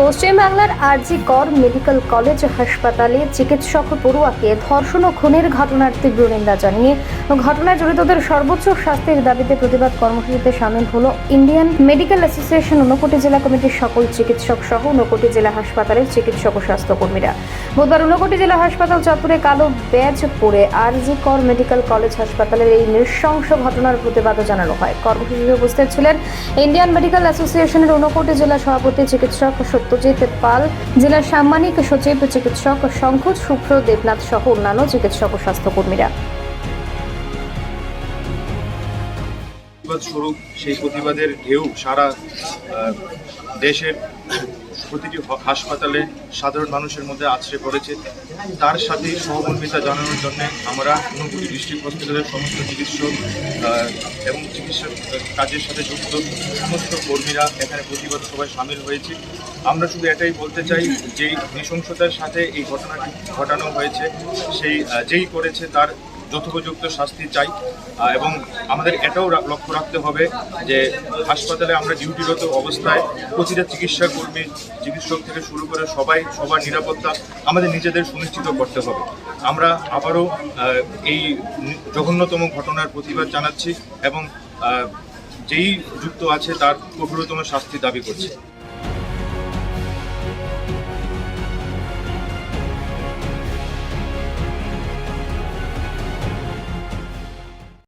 পশ্চিমবাংলার আরজি কর medical college হাসপাতালে চিকিৎসক পড়ুয়াকে ধর্ষণ ও খুনের ঘটনার তীব্র নিন্দা জানিয়ে ঘটনায় জড়িতদের সর্বোচ্চ শাস্তির দাবিতে প্রতিবাদ কর্মসূচিতে সামিল হলো ইন্ডিয়ান মেডিকেল অ্যাসোসিয়েশন ঊনকোটি জেলা কমিটির সকল চিকিৎসক সহ ঊনকোটি জেলা হাসপাতালের চিকিৎসক ও স্বাস্থ্যকর্মীরা। বুধবার ঊনকোটি জেলা হাসপাতাল চত্বরে কালো ব্যাজ পরে আরজি কর মেডিকেল কলেজ হাসপাতালের এই নৃশংস ঘটনার প্রতিবাদ জানানো হয়। কর্মসূচিতে উপস্থিত ছিলেন ইন্ডিয়ান মেডিকেল অ্যাসোসিয়েশনের ঊনকোটি জেলা সভাপতি, চিকিৎসক সত্যজিৎ পাল, জেলার সাম্মানিক সচিব, চিকিৎসক শঙ্কুজ শুভ্র দেবনাথ সহ অন্যান্য চিকিৎসক ও স্বাস্থ্যকর্মীরা। প্রতিবাদ স্বরূপ সেই প্রতিবাদের ঢেউ সারা দেশের প্রতিটি হাসপাতালে সাধারণ মানুষের মধ্যে আছড়ে পড়েছে। তার সাথে সহমর্মিতা জানানোর জন্য আমরা ঊনকোটি ডিস্ট্রিক্ট হসপিটালের সমস্ত চিকিৎসক এবং চিকিৎসা কাজের সাথে যুক্ত সমস্ত কর্মীরা এখানে প্রতিবাদ সভায় সামিল হয়েছে। আমরা শুধু এটাই বলতে চাই যেই নৃশংসতার সাথে এই ঘটনাটি ঘটানো হয়েছে। সেই যেই করেছে তার যথোপযুক্ত শাস্তি চাই এবং আমাদের এটাও লক্ষ্য রাখতে হবে যে হাসপাতালে আমরা ডিউটিরত অবস্থায় প্রতিটা চিকিৎসা কর্মী চিকিৎসক থেকে শুরু করে সবাই, সবার নিরাপত্তা আমাদের নিজেদের সুনিশ্চিত করতে হবে। আমরা আবারও এই জঘন্যতম ঘটনার প্রতিবাদ জানাচ্ছি এবং যেই যুক্ত আছে তার কঠোরতম শাস্তি দাবি করছি।